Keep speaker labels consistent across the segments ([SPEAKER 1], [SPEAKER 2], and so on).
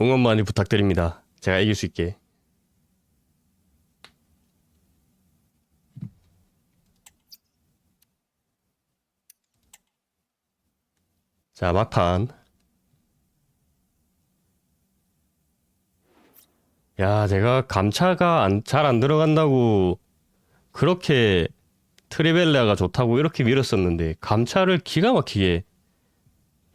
[SPEAKER 1] 응원 많이 부탁드립니다. 제가 이길 수 있게. 자, 막판. 야, 제가 감차가 잘 안 들어간다고 그렇게 트리벨라가 좋다고 이렇게 밀었었는데 감차를 기가 막히게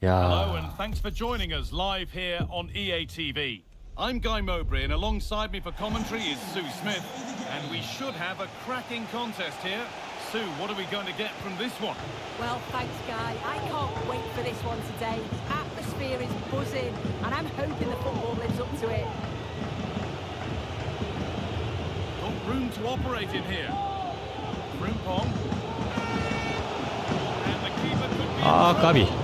[SPEAKER 1] Yeah.
[SPEAKER 2] Hello, and thanks for joining us live here on EATV. I'm Guy Mowbray, and alongside me for commentary is Sue Smith. And we should have a cracking contest here. Sue, what are we going to get from this one?
[SPEAKER 3] Well, thanks, Guy. I can't wait for this one today. The atmosphere is buzzing, and I'm hoping the football lives up to it.
[SPEAKER 2] Got room to operate in here. Frimpong. And the keeper could be... Ah,
[SPEAKER 1] Gabi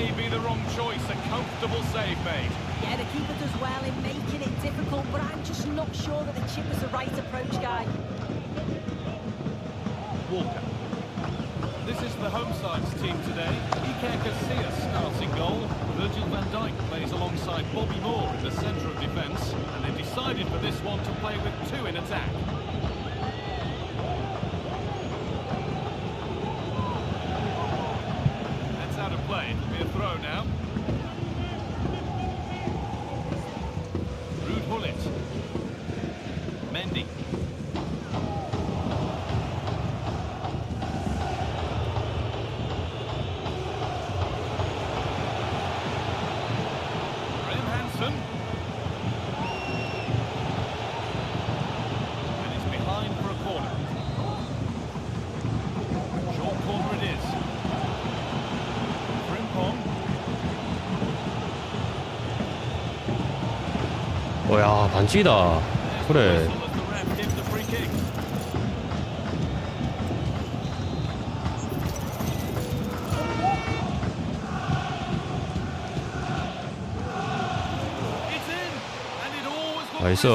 [SPEAKER 1] may
[SPEAKER 2] be the wrong choice. A comfortable save made.
[SPEAKER 3] Yeah, the keeper does well in making it difficult, but I'm just not sure that the chip was the right approach, guy.
[SPEAKER 2] Walker. This is the home side's team today. Iker Casillas starts in goal. Virgil van Dijk plays alongside Bobby Moore in the centre of defence, and they decided for this one to play with two in attack. now.
[SPEAKER 1] 어야 반칙이다 그래 나이스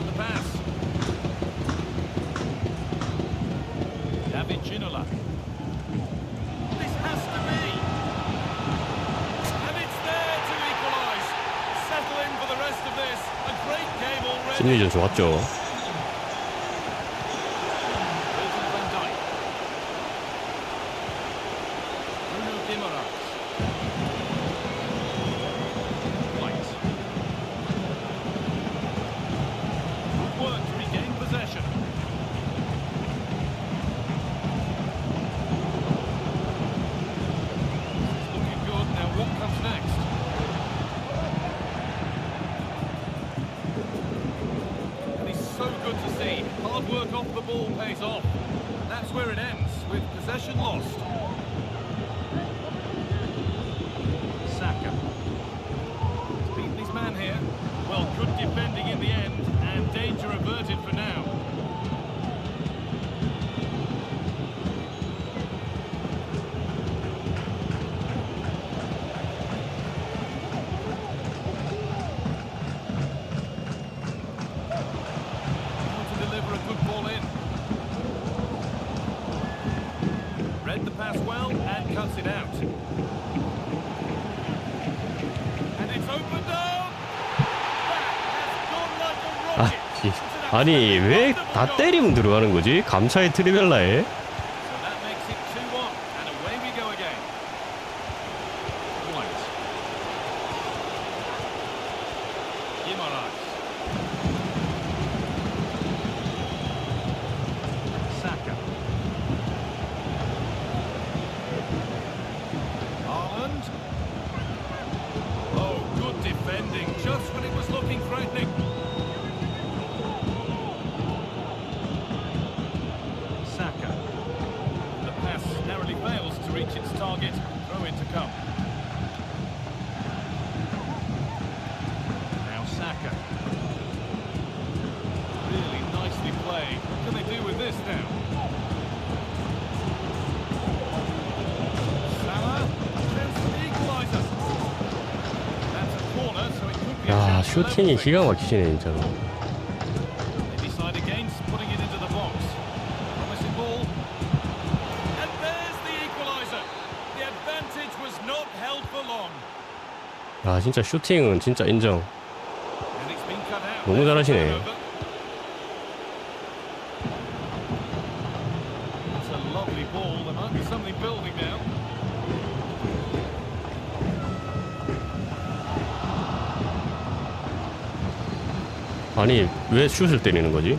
[SPEAKER 2] out the pass. David Ginola. This has to be. And it's there to equalise. Settle in for the rest of this. A great game already. Bruno Dimara. it ends with possession lost. cuts it out. And it's opened up. That has gone like a rocket.
[SPEAKER 1] 아니 왜 다 때리면 들어가는 거지? 감차의 트리벨라에 슈팅이 기가 막히시네 진짜로 아 진짜 슈팅은 진짜 인정 너무 잘하시네
[SPEAKER 3] Lovely ball, there might be something building now.
[SPEAKER 1] 아니 왜 슛을 때리는 거지?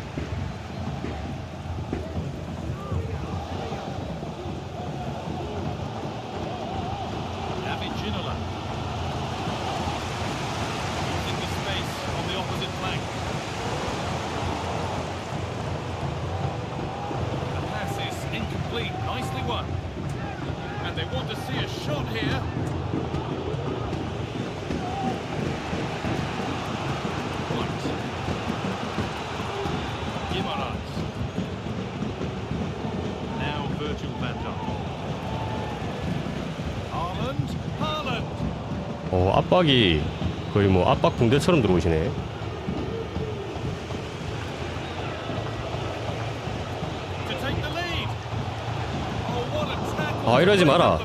[SPEAKER 1] 압박이 거의 뭐 압박 붕대처럼 들어오시네.
[SPEAKER 3] Oh,
[SPEAKER 1] 아 이러지 마라.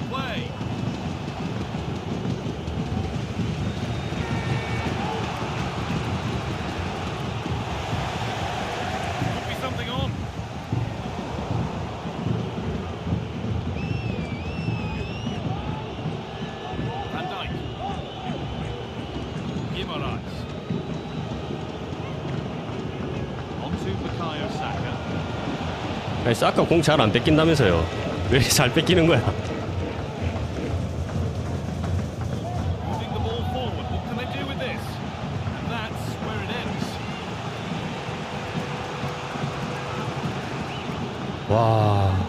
[SPEAKER 1] 아니, 아까 공 잘 안 뺏긴다면서요. 왜 잘 뺏기는 거야? 와.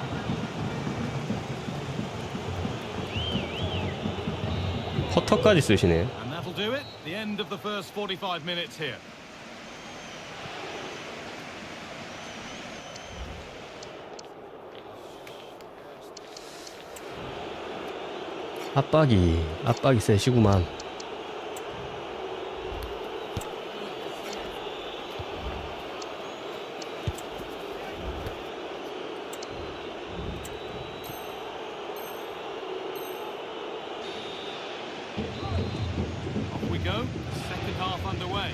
[SPEAKER 1] 퍼터까지 쓰시네.
[SPEAKER 3] And that'll do it. The end of the first 45 minutes here.
[SPEAKER 1] 압박이 압박이 세시구만
[SPEAKER 3] Off we go. Second half underway.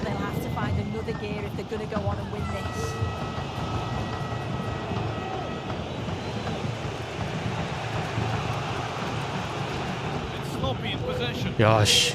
[SPEAKER 2] they'll have to find another gear if they're going to go on and win this. Gosh.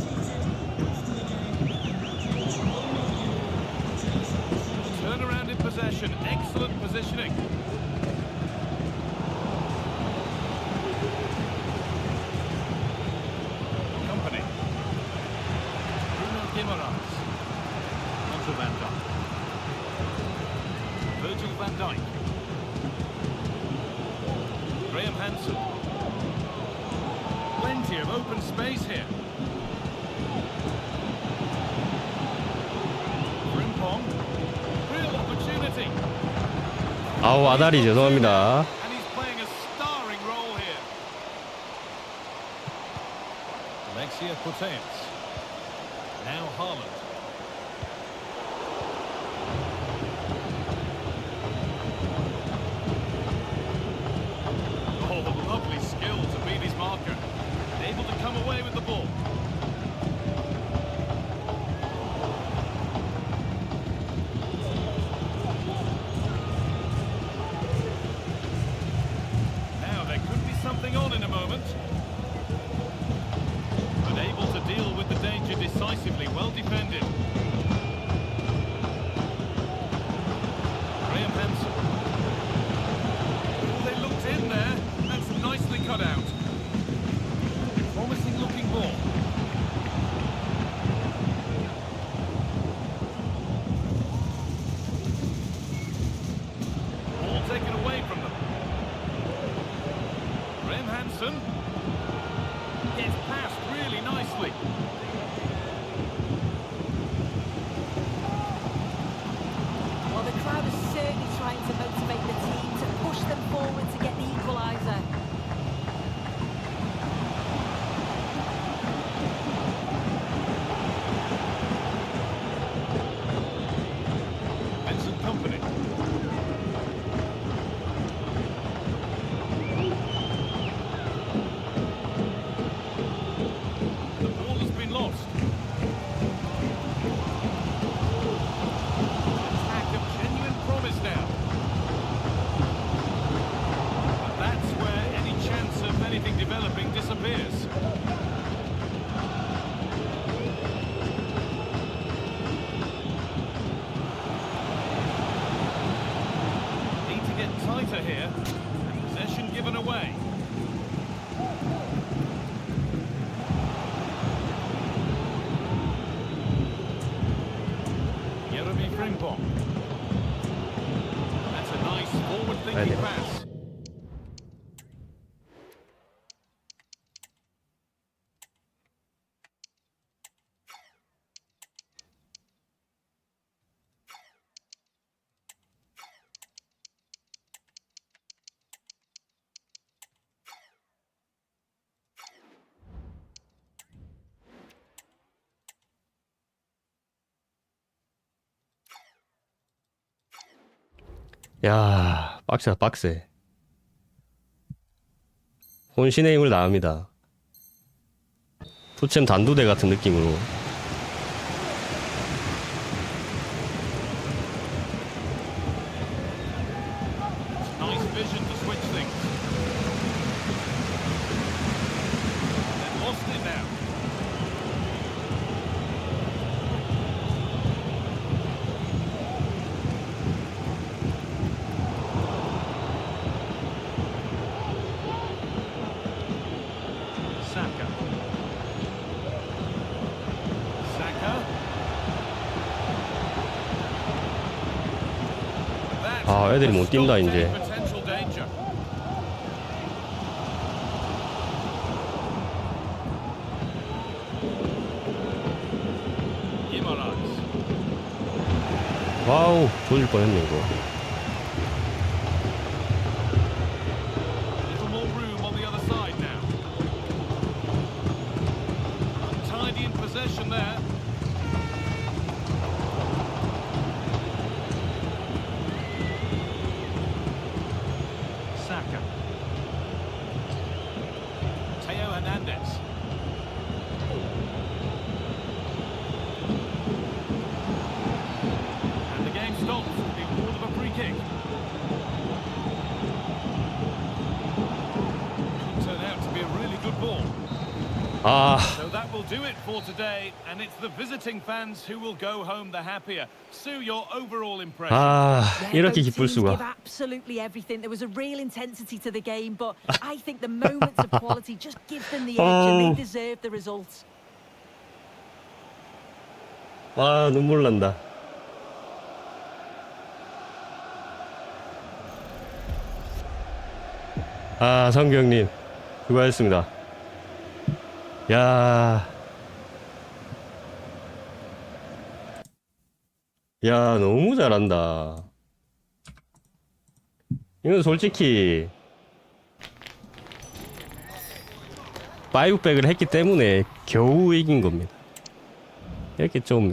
[SPEAKER 2] plenty of open space here. Frimpong. Real opportunity.
[SPEAKER 1] Oh, 아다리 죄송합니다.
[SPEAKER 2] And he's playing a starring role here. Alexia Potence. cut out.
[SPEAKER 1] 哎
[SPEAKER 2] 呀！
[SPEAKER 1] 야, 빡세다, 빡세. 혼신의 힘을 나옵니다 투챔 단두대 같은 느낌으로. 애들이 못 뛴다 이제. 와우, 조질 뻔했네 이거. Ah.
[SPEAKER 2] So that will do it for today, and it's the visiting fans who will go home the happier. Sue, your overall impression.
[SPEAKER 1] 아,
[SPEAKER 3] ah,
[SPEAKER 1] 이렇게 기쁠 수가.
[SPEAKER 3] Give absolutely everything. There was a real intensity to the game, but I think the moments of quality just give them the edge, and they ah. deserve the results.
[SPEAKER 1] 아, ah, 눈물 난다. 아, 성경님, 수고하셨습니다. 야. 야, 너무 잘한다. 이건 솔직히 바이 5백을 했기 때문에 겨우 이긴 겁니다. 이렇게 좀